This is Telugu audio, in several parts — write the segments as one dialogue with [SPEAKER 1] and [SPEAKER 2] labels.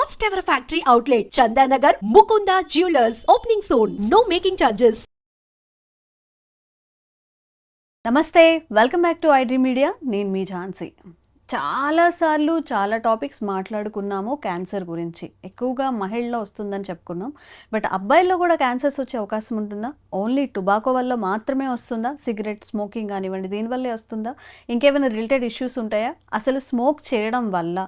[SPEAKER 1] First ever factory outlet Chandanagar Mukunda jewellers opening soon no making charges
[SPEAKER 2] నమస్తే welcome back to iDream media నేను మీ ఝాన్సీ. చాలాసార్లు చాలా టాపిక్స్ మాట్లాడుకున్నాము క్యాన్సర్ గురించి. ఎక్కువగా మహిళలో వస్తుందని చెప్పుకున్నాం. బట్ అబ్బాయిల్లో కూడా క్యాన్సర్స్ వచ్చే అవకాశం ఉంటుందా? ఓన్లీ టుబాకో వల్ల మాత్రమే వస్తుందా? సిగరెట్ స్మోకింగ్ కానివ్వండి దీనివల్లే వస్తుందా? ఇంకేమైనా రిలేటెడ్ ఇష్యూస్ ఉంటాయా? అసలు స్మోక్ చేయడం వల్ల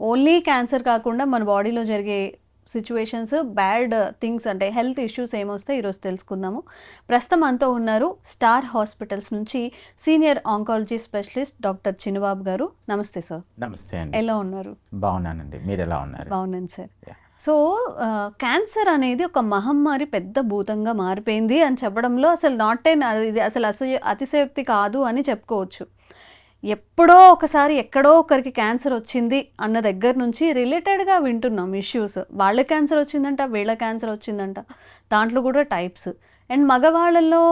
[SPEAKER 2] ఓన్లీ క్యాన్సర్ కాకుండా మన బాడీలో జరిగే సిచ్యువేషన్స్ బ్యాడ్ థింగ్స్ అంటే హెల్త్ ఇష్యూస్ ఏమొస్తాయి ఈరోజు తెలుసుకుందాము. ప్రస్తుతం అంతా ఉన్నారు స్టార్ హాస్పిటల్స్ నుంచి senior oncology specialist doctor Chinnababu garu. నమస్తే సార్.
[SPEAKER 3] నమస్తే అండి.
[SPEAKER 2] ఎలా ఉన్నారు?
[SPEAKER 3] బాగున్నానండి. మీరు ఎలా ఉన్నారు?
[SPEAKER 2] బాగున్నాను సార్. సో క్యాన్సర్ అనేది ఒక మహమ్మారి పెద్ద భూతంగా మారిపోయింది అని చెప్పడంలో అసలు నాట్ ఇది అసలు అసలు అతిశయోక్తి కాదు అని చెప్పుకోవచ్చు. ఎప్పుడో ఒకసారి ఎక్కడో ఒకరికి క్యాన్సర్ వచ్చింది అన్న దగ్గర నుంచి రిలేటెడ్గా వింటున్నాం ఇష్యూస్ వాళ్ళ క్యాన్సర్ వచ్చిందంట వీళ్ళ క్యాన్సర్ వచ్చిందంట. దాంట్లో కూడా టైప్స్ అండ్ మగవాళ్ళలో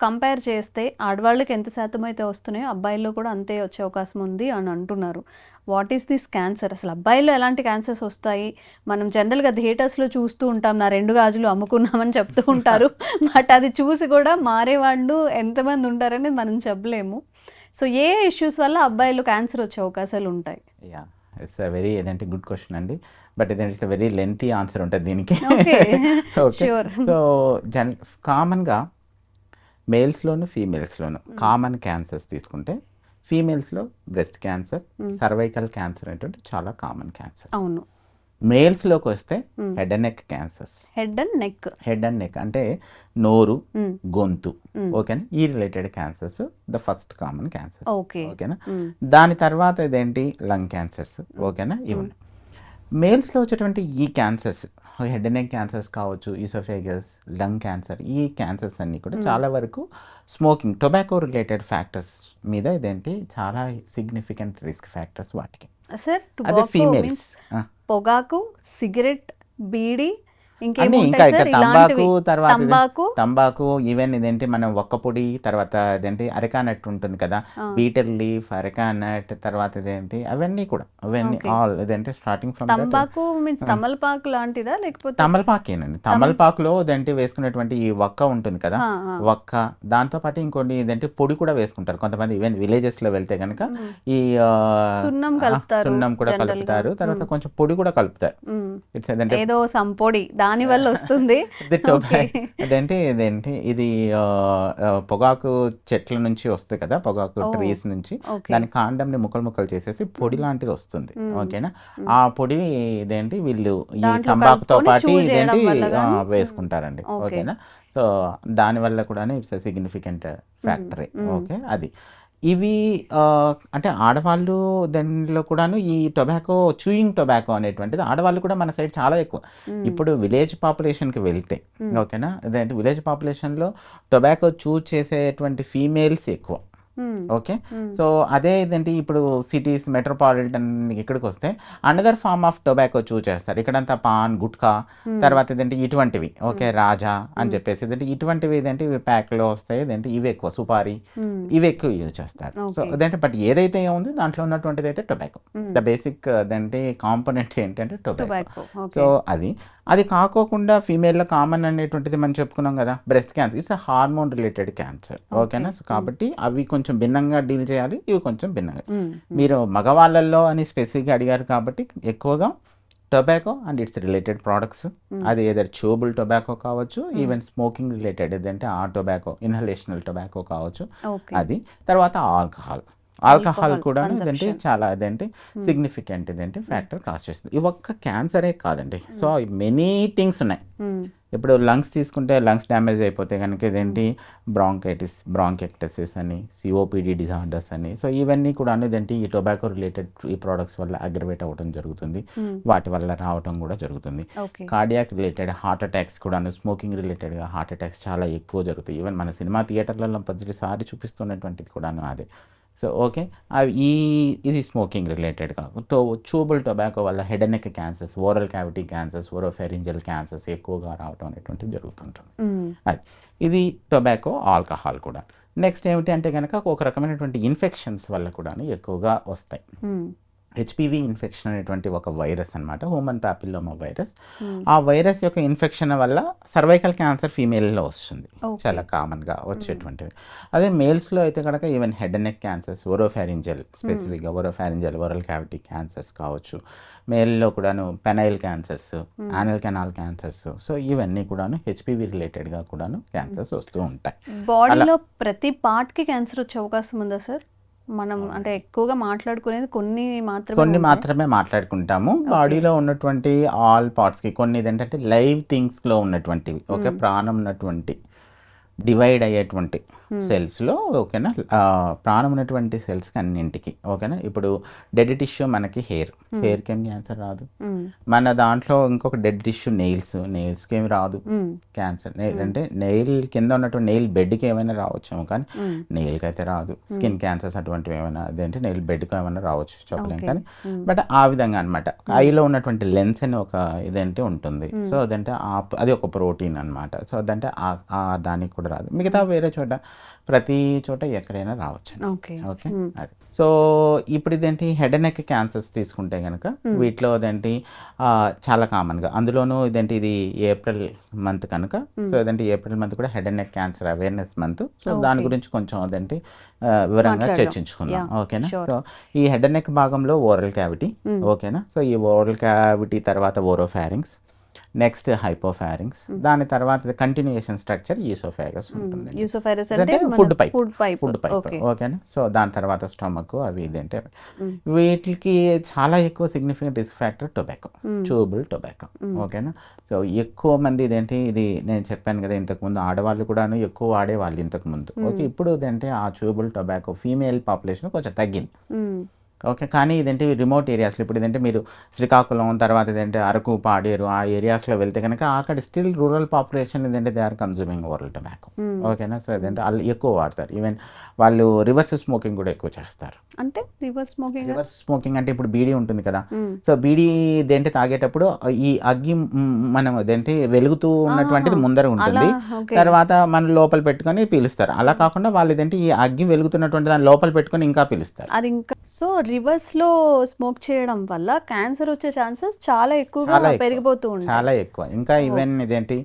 [SPEAKER 2] కంపేర్ చేస్తే ఆడవాళ్ళకి ఎంత శాతం అయితే వస్తున్నాయో అబ్బాయిల్లో కూడా అంతే వచ్చే అవకాశం ఉంది అని అంటున్నారు. వాట్ ఈస్ దిస్ క్యాన్సర్ అసలు అబ్బాయిల్లో ఎలాంటి క్యాన్సర్స్ వస్తాయి? మనం జనరల్గా థియేటర్స్లో చూస్తూ ఉంటాం నా రెండు గాజులు అమ్ముకున్నామని చెప్తూ ఉంటారు. బట్ అది చూసి కూడా మారేవాళ్ళు ఎంతమంది ఉంటారని మనం చెప్పలేము. సో ఏ ఇష్యూస్ వల్ల అబ్బాయిలు క్యాన్సర్ వచ్చే అవకాశాలు ఉంటాయి?
[SPEAKER 3] యా ఇట్స్ అ వెరీ ఏంటంటే గుడ్ క్వశ్చన్ అండి. బట్ ఇది ఇట్స్ వెరీ లెంతీ ఆన్సర్ ఉంటుంది దీనికి. ఓకే. సో జన్ కామన్గా మేల్స్లోను ఫీమేల్స్లోను కామన్ క్యాన్సర్స్ తీసుకుంటే ఫీమేల్స్లో బ్రెస్ట్ క్యాన్సర్ సర్వైకల్ క్యాన్సర్ అనేటువంటి చాలా కామన్ క్యాన్సర్
[SPEAKER 2] అవును.
[SPEAKER 3] మేల్స్లోకి వస్తే. Head and neck cancers.
[SPEAKER 2] Head and neck.
[SPEAKER 3] Head and neck అంటే నోరు గొంతు. ఓకేనా? ఈ related cancers the first common cancers.
[SPEAKER 2] Okay.
[SPEAKER 3] ఓకేనా? దాని తర్వాత ఇదేంటి? Lung cancers. ఓకేనా? ఇవన్నీ. మేల్స్లో వచ్చేటువంటి ఈ cancers head and neck cancers కావచ్చు ఈసోఫేగస్ లంగ్ క్యాన్సర్ ఈ క్యాన్సర్స్ అన్నీ కూడా చాలా వరకు స్మోకింగ్ టొబాకో రిలేటెడ్ ఫ్యాక్టర్స్ మీద ఇదేంటి? చాలా సిగ్నిఫికెంట్ రిస్క్ ఫ్యాక్టర్స్ వాటికి. అదే ఫీమేల్స్.
[SPEAKER 2] పొగాకు సిగరెట్ బీడి
[SPEAKER 3] ఇంకా తంబాకు తర్వాత
[SPEAKER 2] తంబాకు.
[SPEAKER 3] ఈవెన్ ఇదేంటి? మనం ఒక్క పొడి తర్వాత ఇదేంటి? అరకా నట్ ఉంటుంది కదా. బీటర్ లీఫ్ అరకా నట్ తర్వాత ఇదేంటి? అవన్నీ కూడా. అవన్నీ. ఆల్ ఇదేంటి? స్టార్టింగ్ ఫ్రమ్
[SPEAKER 2] తంబాకు మీన్స్ తమలపాకు లాంటిదా? లేకపోతే
[SPEAKER 3] తమలపాకేనండి తమలపాకులో ఇదేంటి? వేసుకునేటువంటి ఈ ఒక్క ఉంటుంది కదా. ఒక్క దాంతో పాటు ఇంకొన్ని ఇదేంటి? పొడి కూడా వేసుకుంటారు. కొంతమంది ఈవెన్ విలేజెస్లో వెళ్తే కనుక. ఈ
[SPEAKER 2] సున్నం కలుపుతారు
[SPEAKER 3] సున్నం కూడా. కలుపుతారు. తర్వాత. కొంచెం పొడి కూడా కలుపుతారు. ఇట్స్
[SPEAKER 2] ఏదో సంపొడి దాని వల్ల వస్తుంది.
[SPEAKER 3] అదేంటి ఇదేంటి ఇది పొగాకు చెట్ల నుంచి వస్తుంది కదా పొగాకు. ట్రీస్ నుంచి దాని కాండంని ముక్కలు ముక్కలు చేసేసి పొడి లాంటిది వస్తుంది
[SPEAKER 2] Mm.
[SPEAKER 3] ఓకేనా
[SPEAKER 2] Mm.
[SPEAKER 3] ఆ పొడి ఇదేంటి వీళ్ళు ఈ తంబాకుతో పాటు ఇదేంటి? వేసుకుంటారండి. ఓకేనా సో దాని వల్ల కూడా ఇట్స్ సిగ్నిఫికెంట్ ఫ్యాక్టరీ. ఓకే అది ఇవి అంటే ఆడవాళ్ళు దానిలో కూడాను ఈ టొబాకో చూయింగ్ టొబాకో అనేటువంటిది ఆడవాళ్ళు కూడా మన సైడ్ చాలా ఎక్కువ. ఇప్పుడు విలేజ్ పాపులేషన్కి వెళ్తే. ఓకేనా అదేంటి విలేజ్ పాపులేషన్లో టొబాకో చూజ్ చేసేటువంటి ఫీమేల్స్ ఎక్కువ. Okay
[SPEAKER 2] hmm.
[SPEAKER 3] సో అదే ఏంటంటే ఇప్పుడు సిటీస్ మెట్రోపాలిటన్ ఇక్కడికి వస్తే another form of tobacco chews చేస్తారు. ఇక్కడంతా పాన్ గుట్కా
[SPEAKER 2] మ్మ్.
[SPEAKER 3] తర్వాత ఇదేంటి ఇటువంటివి. ఓకే రాజా అని చెప్పేసి ఇదేంటి ఇటువంటివి ఇదేంటి ఇవి ప్యాక్లో వస్తాయి ఇదేంటి ఇవి ఎక్కువ సుపారీ. ఇవి ఎక్కువ యూజ్ చేస్తారు. సో. అదేంటే బట్ ఏదైతే ఉంది దాంట్లో ఉన్నటువంటిది అయితే టొబాకో. ద బేసిక్ అదేంటి కాంపోనెంట్ ఏంటంటే టొబాకో సో అది. అది కాకోకుండా ఫీమేల్లో కామన్ అనేటువంటిది మనం చెప్పుకున్నాం కదా breast cancer it's hormone related cancer ఓకేనా సో కాబట్టి అవి కొంచెం భిన్నంగా డీల్ చేయాలి ఇవి కొంచెం భిన్నంగా. మీరు మగవాళ్ళల్లో అని స్పెసిఫిక్గా అడిగారు కాబట్టి ఎక్కువగా tobacco and its related products అది ఏదైనా చూబుల్ టొబాకో కావచ్చు ఈవెన్ స్మోకింగ్ రిలేటెడ్ ఏదంటే ఆ టొబాకో ఇన్హలేషనల్ టొబాకో కావచ్చు. అది. తర్వాత ఆల్కహాల్ ఆల్కహాల్ కూడా
[SPEAKER 2] consumption.
[SPEAKER 3] చాలా ఇదంటే సిగ్నిఫికెంట్ ఇదంటే ఫ్యాక్టర్ కాస్ట్ చేస్తుంది. ఈ ఒక్క క్యాన్సరే కాదండి. సో మెనీ థింగ్స్ ఉన్నాయి.
[SPEAKER 2] మ్మ్.
[SPEAKER 3] ఇప్పుడు లంగ్స్ తీసుకుంటే లంగ్స్ డ్యామేజ్ అయిపోతే కనుక ఇదేంటి? బ్రాంకైటిస్ బ్రాంకెక్టసిస్ అని సిఓపిడి డిజార్డర్స్ అని. సో ఇవన్నీ కూడా ఇదేంటి? ఈ టొబాకో రిలేటెడ్ ఈ ప్రోడక్ట్స్ వల్ల అగ్రవేట్ అవ్వడం జరుగుతుంది.
[SPEAKER 2] మ్మ్.
[SPEAKER 3] వాటి వల్ల రావడం కూడా జరుగుతుంది. కార్డియాక్ రిలేటెడ్ హార్ట్ అటాక్స్ కూడాను స్మోకింగ్ రిలేటెడ్గా హార్ట్ అటాక్స్ చాలా ఎక్కువ జరుగుతాయి. ఈవెన్ మన సినిమా థియేటర్లలో ప్రతిసారి చూపిస్తున్నటువంటిది కూడాను అదే. సో ఓకే అవి ఈ ఇది స్మోకింగ్ రిలేటెడ్ కాదు. టో చూబుల్ టొబాకో వల్ల head neck cancers oral cavity cancers oropharyngeal cancers ఎక్కువగా రావడం అనేటువంటిది జరుగుతుంటుంది. అది. ఇది టొబాకో ఆల్కహాల్ కూడా. నెక్స్ట్ ఏమిటి అంటే కనుక ఒక రకమైనటువంటి ఇన్ఫెక్షన్స్ వల్ల కూడా ఎక్కువగా వస్తాయి. హెచ్పివి ఇన్ఫెక్షన్ అనేటువంటి ఒక వైరస్ అన్నమాట హ్యూమన్ ప్యాపిల్లోమా వైరస్
[SPEAKER 2] Hmm.
[SPEAKER 3] ఆ వైరస్ యొక్క ఇన్ఫెక్షన్ వల్ల సర్వైకల్ క్యాన్సర్ ఫీమేల్లో వస్తుంది. చాలా కామన్గా వచ్చేటువంటిది. అదే మేల్స్లో అయితే కనుక even head and neck cancers oropharyngeal స్పెసిఫిక్గా ఓరోఫారింజల్ ఓరల్ క్యావిటీ క్యాన్సర్స్ కావచ్చు. మేల్లో కూడాను penile cancers anal canal cancers so ఇవన్నీ కూడాను హెచ్పివి రిలేటెడ్గా కూడాను క్యాన్సర్స్ వస్తూ ఉంటాయి.
[SPEAKER 2] బాడీలో ప్రతి పార్ట్కి క్యాన్సర్ వచ్చే అవకాశం ఉందా సార్ మనం అంటే ఎక్కువగా మాట్లాడుకునేది కొన్ని మాత్రమే
[SPEAKER 3] కొన్ని. మాత్రమే మాట్లాడుకుంటాము. బాడీలో ఉన్నటువంటి ఆల్ పార్ట్స్కి కొన్ని ఏంటంటే లైవ్ థింగ్స్లో ఉన్నటువంటివి ఓకే ప్రాణం ఉన్నటువంటి డివైడ్ అయ్యేటువంటి సెల్స్లో ఓకేనా? ఆ, ప్రాణం ఉన్నటువంటి సెల్స్కి అన్నింటికి ఓకేనా? ఇప్పుడు డెడ్ టిష్యూ మనకి హెయిర్ హెయిర్కి ఏం క్యాన్సర్ రాదు.
[SPEAKER 2] మ్మ్.
[SPEAKER 3] మన దాంట్లో ఇంకొక డెడ్ టిష్యూ నెయిల్స్ నెయిల్స్కి ఏమి రాదు. క్యాన్సర్ అంటే నెయిల్ కింద ఉన్నటువంటి నెయిల్ బెడ్కి ఏమైనా రావచ్చేమో కానీ. నెయిల్కి అయితే రాదు. స్కిన్ క్యాన్సర్స్ అటువంటివి ఏమైనా అదేంటి నెయిల్ బెడ్కి ఏమైనా రావచ్చు చెప్పలేం. కానీ. బట్ ఆ విధంగా అనమాట ఐలో ఉన్నటువంటి లెన్స్ అని ఒక ఇదేంటి ఉంటుంది. సో అదంటే అది ఒక ప్రోటీన్ అన్నమాట. సో అదంటే ఆ దానికి కూడా రాదు. మిగతా వేరే చోట ప్రతి చోట ఎక్కడైనా రావచ్చు
[SPEAKER 2] ఓకే.
[SPEAKER 3] ఓకే? అది. సో ఇప్పుడు ఇదేంటి హెడ్ అండ్ నెక్ క్యాన్సర్స్ తీసుకుంటే కనుక వీటిలో అదేంటి ఆ, చాలా కామన్గా అందులోనూ ఇదేంటి ఇది ఏప్రిల్ మంత్ కనుక సో ఇదేంటి ఏప్రిల్ మంత్ కూడా head and neck cancer awareness month so దాని గురించి కొంచెం అదేంటి వివరంగా. చర్చించుకుందాం. ఓకేనా. సో ఈ హెడ్ అండ్ నెక్ భాగంలో ఓరల్ క్యావిటీ ఓకేనా? సో ఈ ఓరల్ క్యావిటీ తర్వాత ఓరోఫారింగ్స్ నెక్స్ట్ హైపోఫారింగ్స్ దాని తర్వాత కంటిన్యూయేషన్ స్ట్రక్చర్ ఈసోఫాగస్ ఉంటుంది
[SPEAKER 2] యూసోఫైరస్
[SPEAKER 3] అంటే food pipe
[SPEAKER 2] food pipe
[SPEAKER 3] food pipe
[SPEAKER 2] okay
[SPEAKER 3] ఓకేనా సో దాని తర్వాత స్టమక్ అవి ఇది అంటే వీటికి చాలా ఎక్కువ significant risk factor tobacco chewable tobacco ఓకేనా సో ఎక్కువ మంది ఇదేంటి? ఇది నేను చెప్పాను కదా ఇంతకుముందు ఆడవాళ్ళు కూడాను ఎక్కువ వాడేవాళ్ళు ఇంతకుముందు ఓకే ఇప్పుడు ఇదంటే? ఆ చూబుల్ టొబాకో ఫీమేల్ పాపులేషన్ కొంచెం తగ్గింది. ఓకే కానీ ఇదంటే రిమోట్ ఏరియాస్లో ఇప్పుడు ఇదంటే మీరు శ్రీకాకుళం తర్వాత ఇదంటే అరకు పాడేరు ఆ ఏరియాస్లో వెళ్తే కనుక అక్కడ స్టిల్ రూరల్ పాపులేషన్ ఇదంటే they are consuming oral tobacco ఓకేనా? సో ఇదంటే వాళ్ళు ఎక్కువ వాడతారు. ఈవెన్ వాళ్ళు రివర్స్ స్మోకింగ్ కూడా ఎక్కువ చేస్తారు.
[SPEAKER 2] అంటే రివర్స్ స్మోకింగ్
[SPEAKER 3] రివర్స్ స్మోకింగ్ అంటే ఇప్పుడు బీడీ ఉంటుంది కదా. సో బీడీ ఇదేంటి తాగేటప్పుడు ఈ అగ్గి మనం ఇదేంటి వెలుగుతూ ఉన్నటువంటిది ముందర ఉంటుంది. తర్వాత మన లోపల పెట్టుకొని పీలుస్తారు. అలా కాకుండా వాళ్ళు ఇదేంటి ఈ అగ్గి వెలుగుతున్నటువంటి దాని లోపల పెట్టుకొని ఇంకా పీలుస్తారు.
[SPEAKER 2] అది ఇంకా సో రివర్స్లో స్మోక్ చేయడం వల్ల క్యాన్సర్ వచ్చే ఛాన్సెస్ చాలా ఎక్కువగా. పెరిగిపోతూ ఉంటాయి.
[SPEAKER 3] చాలా ఎక్కువ. ఇంకా ఈవెన్ ఇదేంటి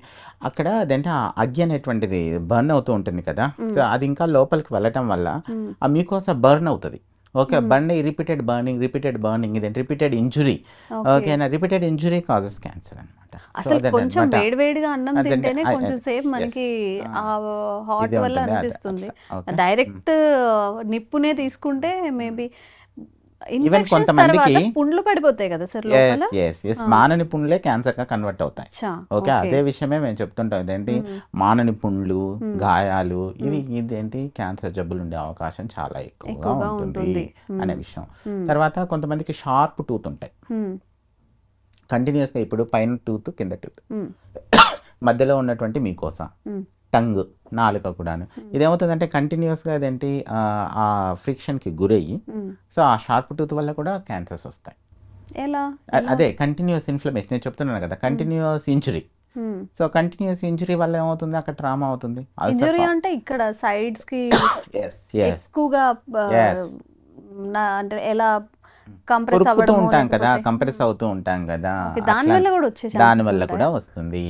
[SPEAKER 3] అక్కడ అదేంటి ఆ అగ్గి అనేటువంటిది బర్న్ అవుతూ ఉంటుంది కదా. సో అది ఇంకా లోపలికి వెళ్ళటం వల్ల ఆ మీకోస బర్న్ అవుతుంది. Okay burn repeated burning repeated burning ఇదేంటి? Repeated injury. ఓకేనా రిపీటెడ్ ఇంజురీ కాజెస్ క్యాన్సర్ అనమాట
[SPEAKER 2] అసలు కొంచెం వేడివేడిగా అన్నం తింటేనే కొంచెం. సేపు మనకి ఆ హాట్
[SPEAKER 3] ఇదే
[SPEAKER 2] వల్ల అనిపిస్తుంది. డైరెక్ట్ నిప్పునే తీసుకుంటే మేబీ ఇన్ఫెక్షన్స్
[SPEAKER 3] కొంతమందికి-
[SPEAKER 2] పుండ్లు పడిపోతాయి కదా సార్
[SPEAKER 3] మానని పుండ్లే క్యాన్సర్గా కన్వర్ట్ అవుతాయి. ఓకే? అదే విషయమే మేము చెప్తుంటాం. ఇదేంటి? మానని పుండ్లు గాయాలు ఇవి ఇదేంటి? క్యాన్సర్ జబ్బులు ఉండే అవకాశం చాలా ఎక్కువగా ఉంటుంది. అనే విషయం. తర్వాత కొంతమందికి షార్ప్ టూత్ ఉంటాయి.
[SPEAKER 2] మ్మ్.
[SPEAKER 3] కంటిన్యూస్గా ఇప్పుడు పైన టూత్ కింద టూత్. మధ్యలో ఉన్నటువంటి మీకోస. టంగ్ నాలుక కూడాను. ఇదేమవుతుందంటే కంటిన్యూస్గా అదేంటి ఆ, ఆ ఫ్రిక్షన్కి గురయ్యి
[SPEAKER 2] మ్మ్.
[SPEAKER 3] సో ఆ షార్ప్ టూత్ వల్ల కూడా క్యాన్సర్స్ వస్తాయి.
[SPEAKER 2] ఎలా?
[SPEAKER 3] అదే కంటిన్యూస్ ఇన్ఫ్లమేషన్ నేను చెప్తున్నాను కదా continuous injury so continuous injury వల్ల ఏమవుతుంది? అక్కడ ట్రామా అవుతుంది.
[SPEAKER 2] ఇంజురీ అంటే ఇక్కడ
[SPEAKER 3] సైడ్స్కి
[SPEAKER 2] ఎక్కువగా అంటే ఎలా కంప్రెస్ అవ్వడం
[SPEAKER 3] ఉంటాం కదా కంప్రెస్ అవుతూ ఉంటాం కదా.
[SPEAKER 2] దాని వల్ల కూడా వచ్చే
[SPEAKER 3] దాని వల్ల? కూడా వస్తుంది.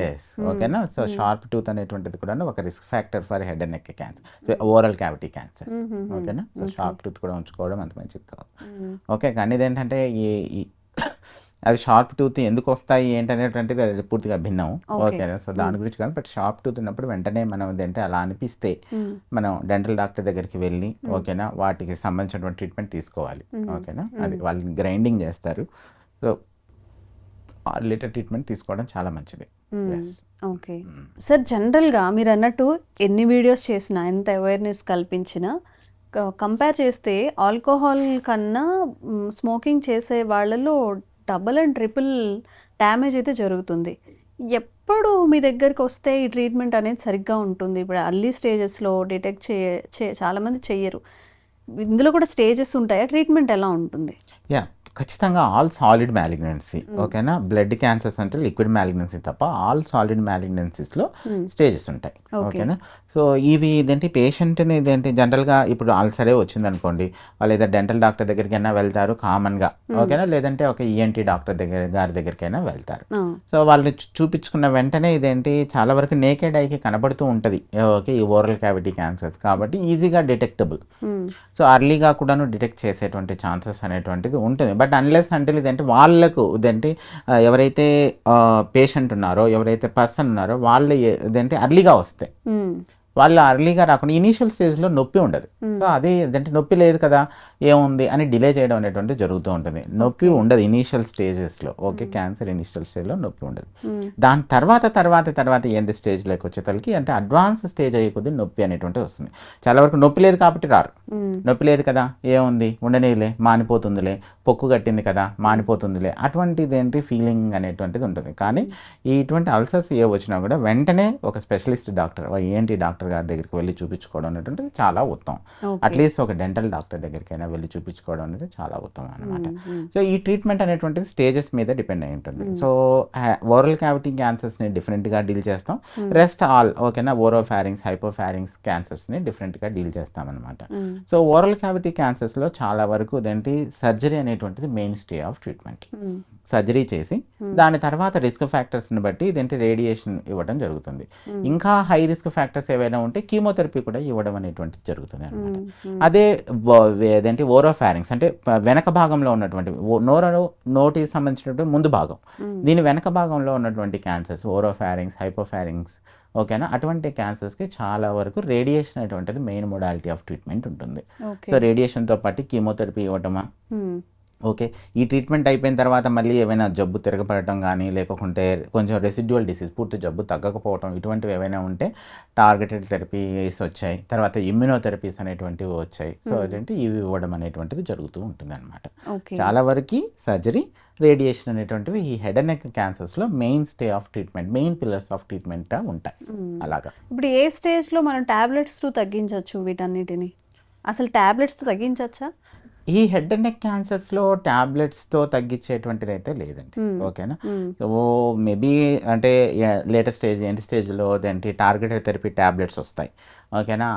[SPEAKER 3] ఎస్ ఓకేనా? సో షార్ప్ టూత్ అనేటువంటిది కూడా ఒక risk factor for head and neck cancer oral cavity cancer ఓకేనా? సో షార్ప్ టూత్ కూడా ఉంచుకోవడం అంత మంచిది కాదు. ఓకే కానీ ఇదేంటంటే ఈ అవి షార్ప్ టూత్ ఎందుకు వస్తాయి ఏంటనేటువంటిది అది పూర్తిగా భిన్నం. ఓకే. సో దాని గురించి కాదు బట్ షార్ప్ టూత్ ఉన్నప్పుడు వెంటనే మనం ఏంటంటే అలా అనిపిస్తే. మనం డెంటల్ డాక్టర్ దగ్గరికి వెళ్ళి ఓకేనా వాటికి సంబంధించినటువంటి ట్రీట్మెంట్ తీసుకోవాలి. ఓకేనా? అది వాళ్ళు గ్రైండింగ్ చేస్తారు. సో రిలేటెడ్ ట్రీట్మెంట్ తీసుకోవడం చాలా మంచిది.
[SPEAKER 2] ఓకే. సార్ జనరల్గా మీరు అన్నట్టు ఎన్ని వీడియోస్ చేసినా ఎంత అవేర్నెస్ కల్పించినా కంపేర్ చేస్తే ఆల్కహాల్ కన్నా స్మోకింగ్ చేసే వాళ్ళలో డబుల్ అండ్ ట్రిపుల్ డ్యామేజ్ అయితే జరుగుతుంది. ఎప్పుడు మీ దగ్గరికి వస్తే ఈ ట్రీట్మెంట్ అనేది సరిగ్గా ఉంటుంది. ఇప్పుడు అర్లీ స్టేజెస్లో డిటెక్ట్ చే చే- చాలామంది చెయ్యరు. ఇందులో కూడా స్టేజెస్ ఉంటాయా? ట్రీట్మెంట్ ఎలా ఉంటుంది?
[SPEAKER 3] యా ఖచ్చితంగా ఆల్ సాలిడ్ మ్యాలిగ్నెన్సీ ఓకేనా బ్లడ్ క్యాన్సర్స్ అంటే లిక్విడ్ మ్యాలిగ్నెన్సీ తప్ప ఆల్ సాలిడ్ మ్యాలిగ్నెన్సీస్లో స్టేజెస్ ఉంటాయి. ఓకేనా సో ఇవి ఇదేంటి పేషెంట్ని ఇదేంటి జనరల్గా ఇప్పుడు అల్సరే వచ్చింది అనుకోండి వాళ్ళు ఏదో డెంటల్ డాక్టర్ దగ్గరికైనా వెళ్తారు కామన్గా ఓకేనా లేదంటే ఒక ఈఎన్టీ డాక్టర్ దగ్గర గారి దగ్గరికైనా వెళ్తారు. సో వాళ్ళు చూ- చూపించుకున్న వెంటనే ఇదేంటి చాలా వరకు నేకెడ్ ఐకి కనబడుతూ ఉంటుంది ఓకే ఈ ఓరల్ క్యావిటీ క్యాన్సర్స్ కాబట్టి ఈజీగా డిటెక్టబుల్ సో అర్లీగా కూడాను డిటెక్ట్ చేసేటువంటి ఛాన్సెస్ అనేటువంటిది ఉంటుంది. బట్ బట్ అన్లెస్ అంటే ఇదంటే వాళ్ళకు ఇదంటే ఎవరైతే పేషెంట్ ఉన్నారో ఎవరైతే పర్సన్ ఉన్నారో వాళ్ళు ఇదంటే అర్లీగా వస్తాయి.
[SPEAKER 2] Hmm.
[SPEAKER 3] వాళ్ళు అర్లీగా రాకుండా ఇనీషియల్ స్టేజ్లో నొప్పి ఉండదు. సో అది అంటే నొప్పి లేదు కదా ఏముంది అని డిలే చేయడం అనేటువంటి జరుగుతూ ఉంటుంది. నొప్పి ఉండదు ఇనీషియల్ స్టేజెస్లో ఓకే క్యాన్సర్ ఇనీషియల్ స్టేజ్లో నొప్పి ఉండదు.
[SPEAKER 2] ఉమ్,
[SPEAKER 3] దాని తర్వాత తర్వాత తర్వాత ఏంది స్టేజ్లోకి వచ్చేసరికి అంటే అడ్వాన్స్ స్టేజ్ అయ్యే కొద్దీ నొప్పి అనేటువంటిది వస్తుంది. చాలా వరకు నొప్పి లేదు కాబట్టి రారు.
[SPEAKER 2] ఉమ్,
[SPEAKER 3] నొప్పి లేదు కదా ఏముంది? ఉండనీలే మానిపోతుందిలే పొక్కు కట్టింది కదా మానిపోతుందిలే. అటువంటిది ఏంటి? ఫీలింగ్ అనేటువంటిది ఉంటుంది. కానీ ఇటువంటి అల్సర్స్ ఏ వచ్చినా కూడా వెంటనే ఒక స్పెషలిస్ట్ డాక్టర్ ఏంటి డాక్టర్ గారి దగ్గరికి వెళ్ళి చూపించుకోవడం అనేటువంటిది చాలా ఉత్తమం. అట్లీస్ట్ ఒక డెంటల్ డాక్టర్ దగ్గరికైనా వెళ్ళి చూపించుకోవడం అనేది చాలా ఉత్తమం అనమాట సో ఈ ట్రీట్మెంట్ అనేటువంటిది స్టేజెస్ మీద డిపెండ్ అయి ఉంటుంది. సో ఓరల్ క్యావిటీ క్యాన్సర్స్ని డిఫరెంట్గా డీల్ చేస్తాం. రెస్ట్ ఆల్ ఓకేనా ఓరోఫారింగ్స్ హైపోఫారింగ్స్ క్యాన్సర్స్ని డిఫరెంట్గా డీల్ చేస్తాం అనమాట సో ఓరల్ క్యావిటీ క్యాన్సర్స్లో చాలా వరకు ఇదేంటి సర్జరీ అనేటువంటిది mainstay of treatment surgery చేసి దాని తర్వాత రిస్క్ ఫ్యాక్టర్స్ని బట్టి ఇదేంటి రేడియేషన్ ఇవ్వడం జరుగుతుంది. ఇంకా హై రిస్క్ ఫ్యాక్టర్స్ ఏవైనా ఉంటే కీమోథెరపీ కూడా ఇవ్వడం అనేటువంటిది జరుగుతుంది అనమాట అదే ఏదేంటి ఓరోఫారింగ్స్ అంటే ప- వెనక భాగంలో ఉన్నటువంటి నోరు నోటికి సంబంధించినటువంటి ముందు భాగం. దీని వెనక భాగంలో ఉన్నటువంటి క్యాన్సర్స్ ఓరోఫారింగ్స్ హైపోఫారింగ్స్ ఓకేనా? అటువంటి క్యాన్సర్స్కి చాలా వరకు రేడియేషన్ అనేటువంటిది మెయిన్ మోడాలిటీ ఆఫ్ ట్రీట్మెంట్ ఉంటుంది. సో రేడియేషన్తో పాటు కీమోథెరపీ ఇవ్వటమా? ఓకే. ఈ ట్రీట్మెంట్ అయిపోయిన తర్వాత మళ్ళీ ఏమైనా జబ్బు తిరగబడటం కానీ లేకుంటే కొంచెం రెసిడ్యువల్ డిసీజ్ పూర్తి జబ్బు తగ్గకపోవటం ఇటువంటివి ఏవైనా ఉంటే టార్గెటెడ్ థెరపీస్ వచ్చాయి. తర్వాత ఇమ్యునోథెరపీస్ అనేటువంటివి వచ్చాయి. సో అదేంటి? ఇవి ఇవ్వడం అనేటువంటిది జరుగుతూ ఉంటుంది అనమాట
[SPEAKER 2] ఓకే.
[SPEAKER 3] చాలా వరకు సర్జరీ రేడియేషన్ అనేటువంటివి ఈ head and neck క్యాన్సర్స్లో mainstay of treatment main pillars of treatment ఉంటాయి. అలాగా.
[SPEAKER 2] ఇప్పుడు ఏ స్టేజ్లో మనం టాబ్లెట్స్తో తగ్గించవచ్చు వీటన్నిటిని? అసలు టాబ్లెట్స్తో తగ్గించవచ్చా
[SPEAKER 3] ఈ హెడ్ అండ్ నెక్ క్యాన్సర్స్లో ట్యాబ్లెట్స్తో తగ్గించేటువంటిది అయితే లేదండి. ఓకేనా? సో మేబీ అంటే లేటెస్ట్ స్టేజ్ ఎండ్ స్టేజ్లో ఏంటి టార్గెటెడ్ థెరపీ ట్యాబ్లెట్స్ వస్తాయి. ఓకేనా?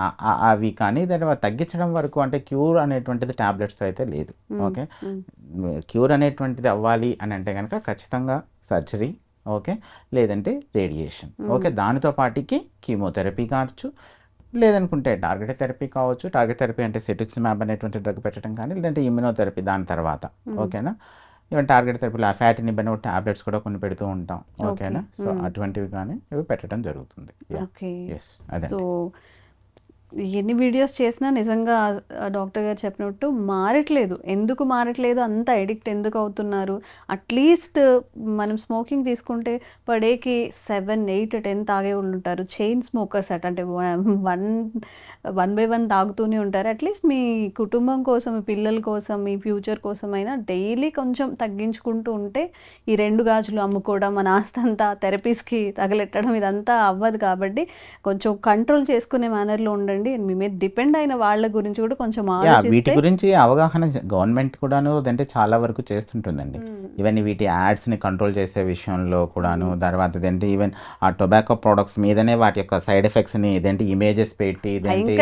[SPEAKER 3] అవి కానీ దాన్ని తగ్గించడం వరకు అంటే క్యూర్ అనేటువంటిది ట్యాబ్లెట్స్ అయితే లేదు. ఓకే? క్యూర్ అనేటువంటిది అవ్వాలి అని అంటే కనుక ఖచ్చితంగా సర్జరీ ఓకే? లేదంటే రేడియేషన్. ఓకే? దానితో పాటికి కీమోథెరపీ కావచ్చు లేదనుకుంటే టార్గెట్ థెరపీ కావచ్చు. టార్గెట్ థెరపీ అంటే సెటిక్సిమాబ్ అనేటువంటి డ్రగ్ పెట్టడం కానీ లేదంటే ఇమ్యునోథెరపీ దాని తర్వాత. ఓకేనా? ఈవెన్ టార్గెట్ థెరపీలో ఆ ఫ్యాట్ నిబన్ టాబ్లెట్స్ కూడా కొన్ని పెడుతూ ఉంటాం. ఓకేనా? సో అటువంటివి కానీ ఇవి పెట్టడం జరుగుతుంది.
[SPEAKER 2] ఓకే
[SPEAKER 3] ఎస్ అదే
[SPEAKER 2] సో ఎన్ని వీడియోస్ చేసినా నిజంగా డాక్టర్ గారు చెప్పినట్టు మారట్లేదు. ఎందుకు మారట్లేదు? అంత ఎడిక్ట్ ఎందుకు అవుతున్నారు? అట్లీస్ట్ మనం స్మోకింగ్ తీసుకుంటే పర్ డేకి సెవెన్ ఎయిట్ టెన్ తాగే వాళ్ళు ఉంటారు. చైన్ స్మోకర్స్ అట్ అంటే వన్ వన్ బై వన్ తాగుతూనే ఉంటారు. అట్లీస్ట్ మీ కుటుంబం కోసం మీ పిల్లల కోసం మీ ఫ్యూచర్ కోసమైనా డైలీ కొంచెం తగ్గించుకుంటూ ఉంటే ఈ రెండు గాజులు అమ్ముకోవడం మన ఆస్తంతా థెరపీస్కి తగలెట్టడం ఇదంతా అవ్వదు కాబట్టి కొంచెం కంట్రోల్ చేసుకునే మేనర్లో ఉండండి. మీ మీద డిపెండ్ అయిన వాళ్ళ గురించి కూడా కొంచెం
[SPEAKER 3] వీటి గురించి అవగాహన గవర్నమెంట్ కూడాను అంటే చాలా వరకు చేస్తుంటుందండి. ఈవెన్ వీటి యాడ్స్ని కంట్రోల్ చేసే విషయంలో కూడాను తర్వాత ఇదేంటి ఈవెన్ ఆ టొబాకో ప్రొడక్ట్స్ మీదనే వాటి యొక్క సైడ్ ఎఫెక్ట్స్ని ఇదేంటి ఇమేజెస్ పెట్టి ఇదేంటి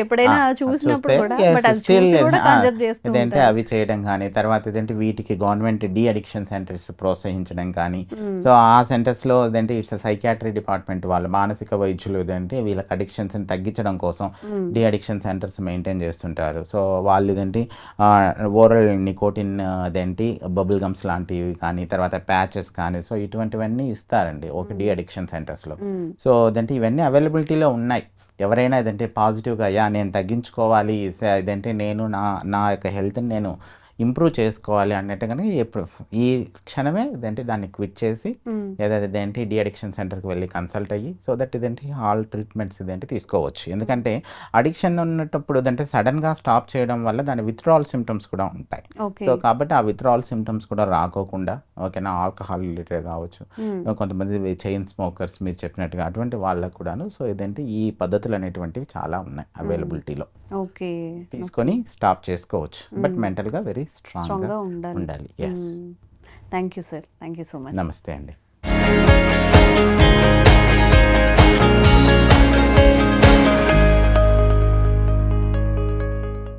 [SPEAKER 2] ఎప్పుడైనా.
[SPEAKER 3] అవి చేయడం కానీ తర్వాత ఇదేంటి వీటికి గవర్నమెంట్ డి అడిక్షన్ సెంటర్స్ ప్రోత్సహించడం కానీ సో ఆ centers లో ఇదేంటి ఇట్స్ సైకాట్రీ డిపార్ట్మెంట్ వాళ్ళు మానసిక వైద్యులు ఇదేంటి వీళ్ళకి addictions ని తగ్గించడం కోసం డి అడిక్షన్ సెంటర్స్ మెయింటైన్ చేస్తుంటారు. సో వాళ్ళు ఇదేంటి ఓరల్ నికోటిన్ అదేంటి బబుల్ గమ్స్ లాంటివి కానీ తర్వాత ప్యాచెస్ కానీ సో ఇటువంటివన్నీ ఇస్తారండి ఒక డి అడిక్షన్ సెంటర్స్లో.
[SPEAKER 2] మ్మ్.
[SPEAKER 3] సో ఇదంటే ఇవన్నీ అవైలబిలిటీలో ఉన్నాయి. ఎవరైనా ఇదంటే పాజిటివ్గా అయ్యా నేను తగ్గించుకోవాలి ఇదంటే నేను నా నా యొక్క హెల్త్ని నేను ఇంప్రూవ్ చేసుకోవాలి అన్నట్టు కనుక ఎప్పుడు ఈ క్షణమే ఇదంటే దాన్ని క్విట్ చేసి. ఏదైతే ఇదేంటి డి అడిక్షన్ సెంటర్కి వెళ్ళి కన్సల్ట్ అయ్యి సో దట్ ఇదేంటి ఆల్ ట్రీట్మెంట్స్ ఇదేంటి తీసుకోవచ్చు. ఎందుకంటే అడిక్షన్ ఉన్నప్పుడు ఇదంటే సడన్గా స్టాప్ చేయడం వల్ల దాని విత్డ్రాల్ సిమ్టమ్స్ కూడా ఉంటాయి. సో కాబట్టి ఆ విత్డ్రాల్ సిమ్టమ్స్ కూడా రాకోకుండా ఓకేనా ఆల్కహాల్ రిలేటెడ్ కావచ్చు. కొంతమంది చైన్ స్మోకర్స్ మీరు చెప్పినట్టుగా అటువంటి వాళ్ళకు కూడాను సో ఇదేంటి ఈ పద్ధతులు అనేటువంటివి చాలా ఉన్నాయి అవైలబిలిటీలో
[SPEAKER 2] ఓకే.
[SPEAKER 3] తీసుకొని స్టాప్ చేసుకోవచ్చు. బట్ మెంటల్గా వెరీ స్ట్రాంగ్గా
[SPEAKER 2] ఉండాలి. Thank you sir thank you so much
[SPEAKER 3] నమస్తే అండి.